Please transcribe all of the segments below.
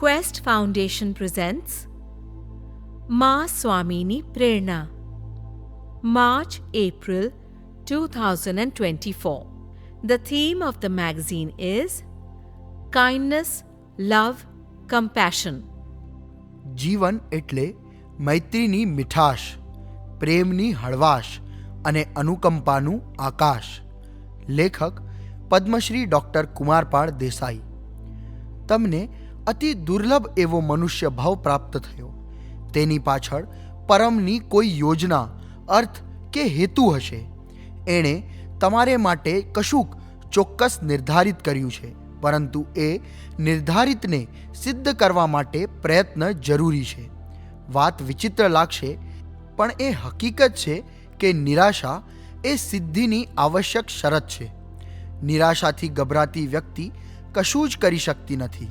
Quest Foundation presents Ma Swamini Prerna March April 2024 The theme of the magazine is Kindness, Love, Compassion. જીવન એટલે મૈત્રીની મીઠાશ પ્રેમની હળવાશ અને અનુકંપાનું આકાશ લેખક પદ્મશ્રી ડૉક્ટર કુમારપાળ દેસાઈ તમને અતિ દુર્લભ એવો મનુષ્ય ભાવ પ્રાપ્ત થયો. તેની પાછળ પરમની કોઈ યોજના, અર્થ કે હેતુ હશે. એણે તમારે માટે કશુંક ચોક્કસ નિર્ધારિત કર્યું છે, પરંતુ એ નિર્ધારિતને સિદ્ધ કરવા માટે પ્રયત્ન જરૂરી છે. વાત વિચિત્ર લાગશે, પણ એ હકીકત છે કે નિરાશા એ સિદ્ધિની આવશ્યક શરત છે. નિરાશાથી ગભરાતી વ્યક્તિ કશું જ કરી શકતી નથી.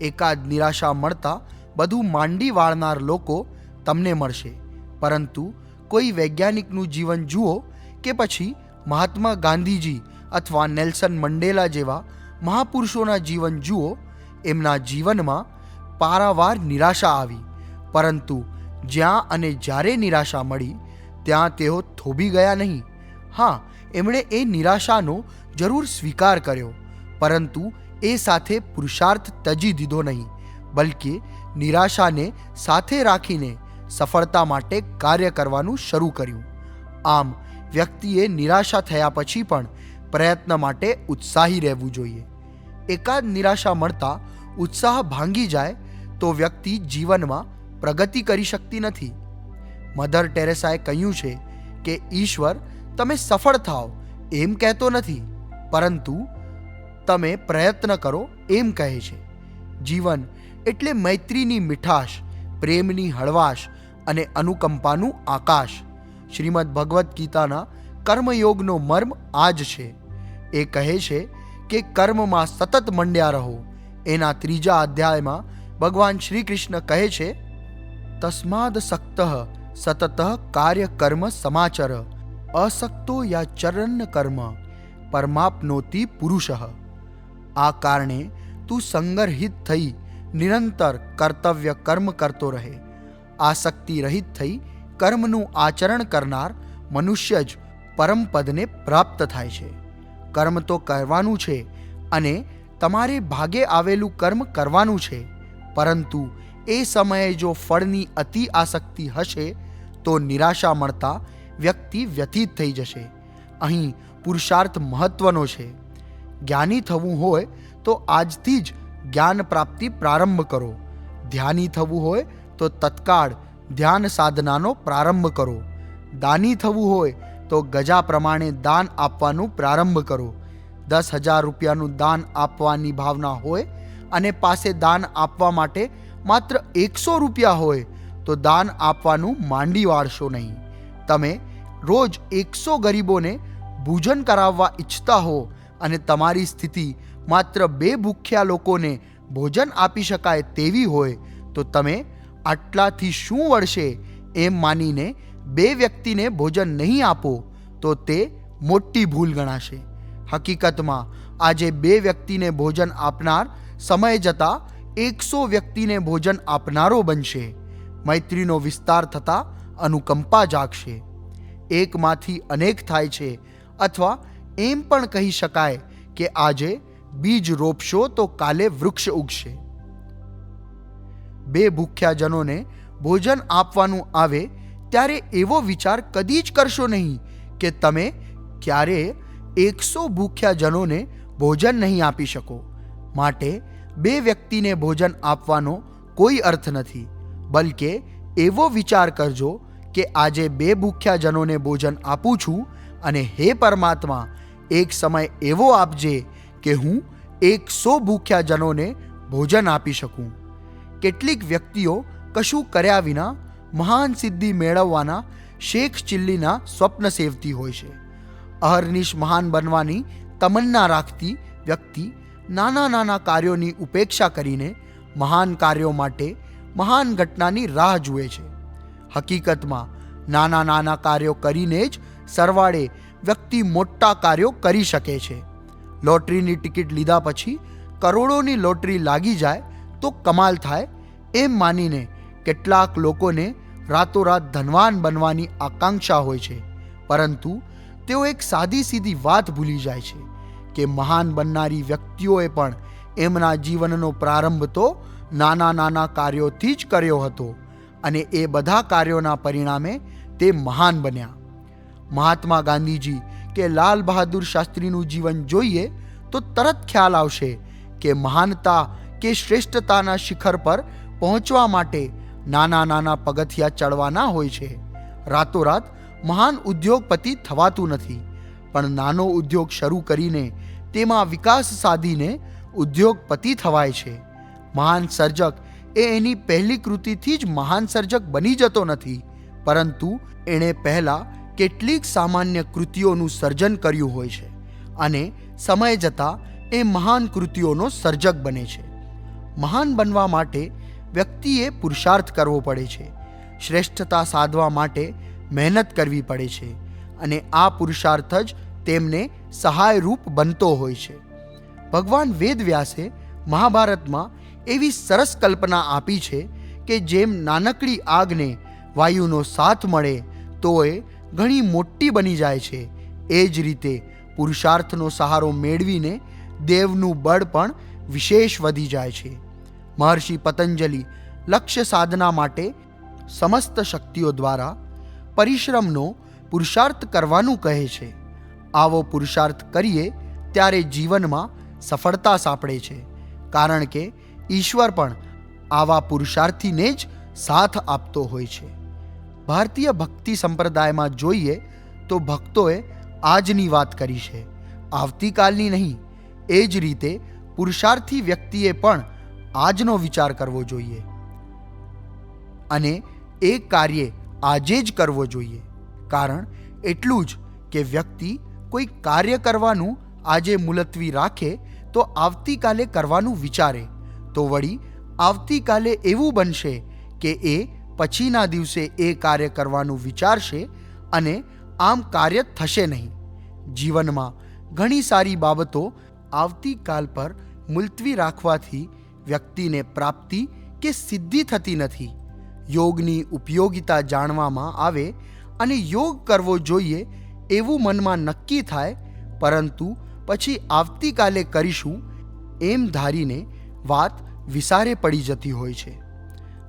એકાદ નિરાશા મળતા બધું માંડી વાળનાર લોકો તમને મળશે. પરંતુ કોઈ વૈજ્ઞાનિકનું જીવન જુઓ કે પછી મહાત્મા ગાંધીજી અથવા નેલ્સન મંડેલા જેવા મહાપુરુષોના જીવન જુઓ, એમના જીવનમાં પારાવાર નિરાશા આવી. પરંતુ જ્યાં અને જ્યારે નિરાશા મળી, ત્યાં તેઓ થોભી ગયા નહીં. હા, એમણે એ નિરાશાનો જરૂર સ્વીકાર કર્યો. પરંતુ એ સાથે પુરુષાર્થ તજી દીધો નહીં, બલકે નિરાશાને સાથે રાખીને સફળતા માટે કાર્ય કરવાનું શરૂ કર્યું. આમ, વ્યક્તિએ નિરાશા થયા પછી પણ પ્રયત્ન માટે ઉત્સાહી રહેવું જોઈએ. એકાદ નિરાશા મળતા ઉત્સાહ ભાંગી જાય તો વ્યક્તિ જીવનમાં પ્રગતિ કરી શકતી નથી. મધર ટેરેસાએ કહ્યું છે કે, ઈશ્વર, તમે સફળ થાઓ. એમ કહેતો નથી. પરંતુ તમે પ્રયત્ન કરો એમ કહે છે. જીવન એટલે મૈત્રીની મીઠાશ, પ્રેમની હળવાશ અને અનુકંપાનું આકાશ. શ્રીમદ ભગવદ્ ગીતાના કર્મયોગનો મર્મ આ જ છે. એ કહે છે કે કર્મમાં સતત મંડ્યા રહો. એના ત્રીજા અધ્યાયમાં ભગવાન શ્રી કૃષ્ણ કહે છે, તસ્માદ સક્ત સતત કાર્ય કર્મ સમાચર. અસક્તો યા ચરણ કર્મ. પરમાપનોતિ પુરુષ. આ કારણે તું સંગરહિત થઈ નિરંતર કર્તવ્ય કર્મ કરતો રહે. આસક્તિ રહિત થઈ કર્મનું આચરણ કરનાર મનુષ્ય જ પરમપદને પ્રાપ્ત થાય છે. કર્મ તો કરવાનું છે અને તમારે ભાગે આવેલું કર્મ કરવાનું છે. પરંતુ એ સમયે જો ફળની અતિ આસક્તિ હશે, તો નિરાશા મળતા વ્યક્તિ વ્યથિત થઈ જશે. અહીં પુરુષાર્થ મહત્વનો છે. જ્ઞાની થવું હોય તો આજથી જ જ્ઞાન પ્રાપ્તિ પ્રારંભ કરો. ધ્યાની થવું હોય તો તત્કાળ ધ્યાન સાધનાનો પ્રારંભ કરો. દાની થવું હોય તો ગજા પ્રમાણે દાન આપવાનું પ્રારંભ કરો. દસ હજાર રૂપિયાનું દાન આપવાની ભાવના હોય અને પાસે દાન આપવા માટે માત્ર એકસો રૂપિયા હોય તો દાન આપવાનું માંડી વાળશો નહીં. તમે રોજ એકસો ગરીબોને ભોજન કરાવવા ઈચ્છતા હો અને તમારી સ્થિતિ માત્ર બે ભૂખ્યા લોકોને ભોજન આપી શકાય તેવી હોય, તો તમે આટલાથી શું વળશે એમ માનીને બે વ્યક્તિને ભોજન નહીં આપો, તો તે મોટી ભૂલ ગણાશે. હકીકતમાં, આજે બે વ્યક્તિને ભોજન આપનાર સમય જતાં એકસો વ્યક્તિને ભોજન આપનારો બનશે. મૈત્રીનો વિસ્તાર થતાં અનુકંપા જાગશે. એકમાંથી અનેક થાય છે, અથવા એમ પણ કહી શકાય કે આજે બીજ રોપશો તો કાલે વૃક્ષ ઉગશે. બે ભૂખ્યા જનોને ભોજન આપવાનું આવે ત્યારે એવો વિચાર કદી જ કરશો નહીં કે તમે ક્યારે એકસો ભૂખ્યા જનોને ભોજન નહીં આપી શકો. માટે બે વ્યક્તિને ભોજન આપવાનો કોઈ અર્થ નથી, બલકે એવો વિચાર કરજો કે આજે બે ભૂખ્યા જનોને ભોજન આપું છું અને હે પરમાત્મા એક સમય એવો આપજે કે હું એકસો ભૂખ્યા જનોને ભોજન આપી શકું. કેટલીક વ્યક્તિઓ કશું કર્યા વિના મહાન સિદ્ધિ મેળવવાના શેખ ચિલ્લીના સ્વપ્ન સેવતી હોય છે. અહર્નિશ મહાન બનવાની તમન્ના રાખતી વ્યક્તિ નાના નાના કાર્યોની ઉપેક્ષા કરીને મહાન કાર્યો માટે મહાન ઘટનાની રાહ જુએ છે. હકીકતમાં નાના નાના કાર્યો કરીને જ સરવાળે વ્યક્તિ મોટા કાર્યો કરી શકે છે. લોટરીની ટિકિટ લીધા પછી કરોડોની લોટરી લાગી જાય તો કમાલ થાય એમ માનીને કેટલાક લોકોને રાતોરાત ધનવાન બનવાની આકાંક્ષા હોય છે. પરંતુ તેઓ એક સાદી સીધી વાત ભૂલી જાય છે કે મહાન બનનારી વ્યક્તિઓએ પણ એમના જીવનનો પ્રારંભ તો નાના નાના કાર્યોથી જ કર્યો હતો અને એ બધા કાર્યોના પરિણામે તે મહાન બન્યા. મહાત્મા ગાંધીજી કે લાલ બહાદુર શાસ્ત્રીનું જીવન જોઈએ તો તરત ખ્યાલ આવશે કે મહાનતા કે શ્રેષ્ઠતાના શિખર પર પહોંચવા માટે નાના નાના પગથિયા ચડવાના હોય છે. રાતોરાત મહાન ઉદ્યોગપતિ થવાતું નથી, પણ નાનો ઉદ્યોગ શરૂ કરીને તેમાં વિકાસ સાધીને ઉદ્યોગપતિ થવાય છે. મહાન સર્જક એ એની પહેલી કૃતિથી જ મહાન સર્જક બની જતો નથી, પરંતુ એણે પહેલા કેટલીક સામાન્ય કૃતિઓનું સર્જન કર્યું હોય છે અને સમય જતાં એ મહાન કૃતિઓનો સર્જક બને છે. મહાન બનવા માટે વ્યક્તિએ પુરુષાર્થ કરવો પડે છે. શ્રેષ્ઠતા સાધવા માટે મહેનત કરવી પડે છે અને આ પુરુષાર્થ જ તેમને સહાયરૂપ બનતો હોય છે. ભગવાન વેદવ્યાસે મહાભારતમાં એવી સરસ કલ્પના આપી છે કે જેમ નાનકડી આગને વાયુનો સાથ મળે તો એ ઘણી મોટી બની જાય છે. એ જ રીતે પુરુષાર્થનો સહારો મેળવીને દેવનું બળ પણ વિશેષ વધી જાય છે. મહર્ષિ પતંજલિ લક્ષ્ય સાધના માટે સમસ્ત શક્તિઓ દ્વારા પરિશ્રમનો પુરુષાર્થ કરવાનું કહે છે. આવો પુરુષાર્થ કરીએ ત્યારે જીવનમાં સફળતા સાંપડે છે. કારણ કે ઈશ્વર પણ આવા પુરુષાર્થીને જ સાથ આપતો હોય છે. ભારતીય ભક્તિ સંપ્રદાયમાં જોઈએ તો ભક્તોએ આજની વાત કરી છે. આવતીકાલની નહીં, એ જ રીતે પુરુષાર્થી વ્યક્તિએ પણ આજનો વિચાર કરવો જોઈએ. અને એ કાર્ય આજે જ કરવો જોઈએ. કારણ એટલું જ કે વ્યક્તિ કોઈ કાર્ય કરવાનું આજે મુલતવી રાખે તો આવતીકાલે કરવાનું વિચારે. તો વળી આવતીકાલે એવું બનશે કે એ પછીના દિવસે એ કાર્ય કરવાનું વિચારશે અને આમ કાર્ય થશે નહીં. જીવનમાં ઘણી સારી બાબતો આવતીકાલ પર મુલતવી રાખવાથી વ્યક્તિને પ્રાપ્તિ કે સિદ્ધિ થતી નથી. યોગની ઉપયોગિતા જાણવામાં આવે અને યોગ કરવો જોઈએ એવું મનમાં નક્કી થાય, પરંતુ પછી આવતીકાલે કરીશું એમ ધારીને વાત વિસારે પડી જતી હોય છે.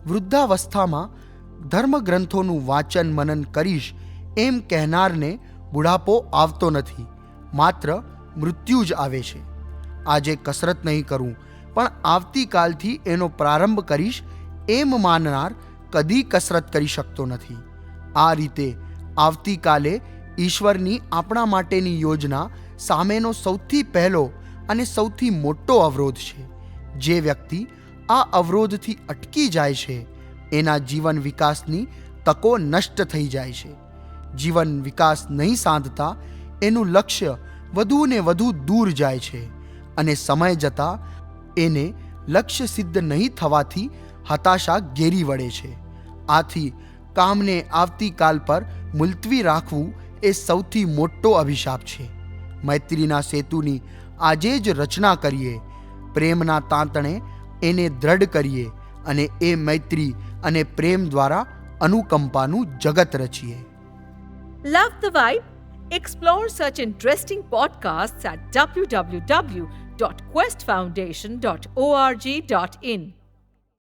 વૃદ્ધાવસ્થામાં ધર્મગ્રંથોનું વાંચન મનન કરીશ એમ કહેનારને બુઢાપો આવતો નથી, માત્ર મૃત્યુ જ આવે છે. આજે કસરત નહીં કરું, પણ આવતીકાલથી એનો પ્રારંભ કરીશ એમ માનનાર કદી કસરત કરી શકતો નથી. આ રીતે આવતીકાલે ઈશ્વરની આપણા માટેની યોજના સામેનો સૌથી પહેલો અને સૌથી મોટો અવરોધ છે. જે વ્યક્તિ આ અવરોધથી અટકી જાય છે એના જીવન વિકાસની તકો નષ્ટ થઈ જાય છે. જીવન વિકાસ નહીં સાધતા એનું લક્ષ્ય વધુ ને વધુ દૂર જાય છે અને સમય જતાં એને લક્ષ્ય સિદ્ધ નહીં થવાથી હતાશા ઘેરી વળે છે. આથી કામને આવતીકાલ પર મુલતવી રાખવું એ સૌથી મોટો અભિશાપ છે. મૈત્રીના સેતુની આજે જ રચના કરીએ. પ્રેમના તાંતણે એને દ્રઢ કરીએ. અને એ મૈત્રી અને પ્રેમ દ્વારા અનુકંપાનું જગત રચીએ Love the vibe? Explore such interesting podcasts at www.questfoundation.org.in.